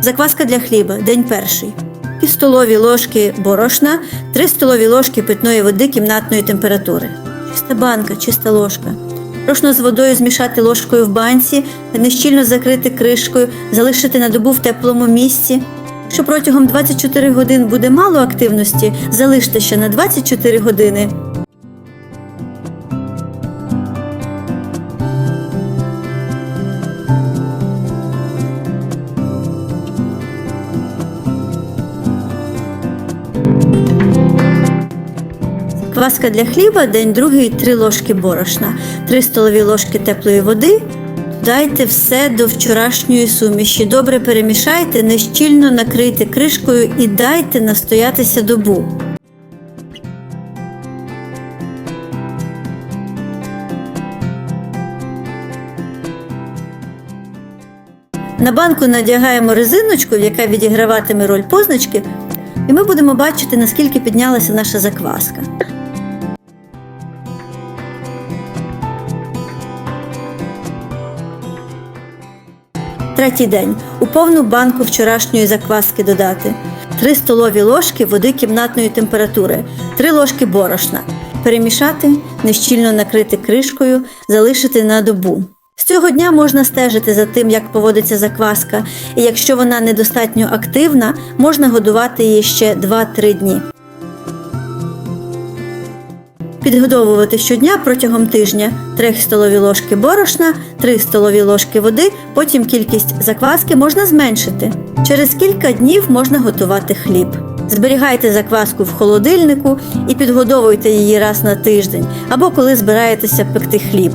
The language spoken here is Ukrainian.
Закваска для хліба, день перший. Пів столові ложки борошна, 3 столові ложки питної води кімнатної температури. Чиста банка, чиста ложка. Борошно з водою змішати ложкою в банці, нещільно закрити кришкою, залишити на добу в теплому місці. Якщо протягом 24 годин буде мало активності, залиште ще на 24 години. Кваска для хліба, день другий 3 ложки борошна, 3 столові ложки теплої води. Дайте все до вчорашньої суміші. Добре перемішайте, нещільно накрийте кришкою і дайте настоятися добу. На банку надягаємо резиночку, яка відіграватиме роль позначки, і ми будемо бачити, наскільки піднялася наша закваска. Третій день. У повну банку вчорашньої закваски додати 3 столові ложки води кімнатної температури, 3 ложки борошна. Перемішати, нещільно накрити кришкою, залишити на добу. З цього дня можна стежити за тим, як поводиться закваска, і якщо вона недостатньо активна, можна годувати її ще 2-3 дні. Підгодовувати щодня протягом тижня 3 столові ложки борошна, 3 столові ложки води, потім кількість закваски можна зменшити. Через кілька днів можна готувати хліб. Зберігайте закваску в холодильнику і підгодовуйте її раз на тиждень або коли збираєтеся пекти хліб.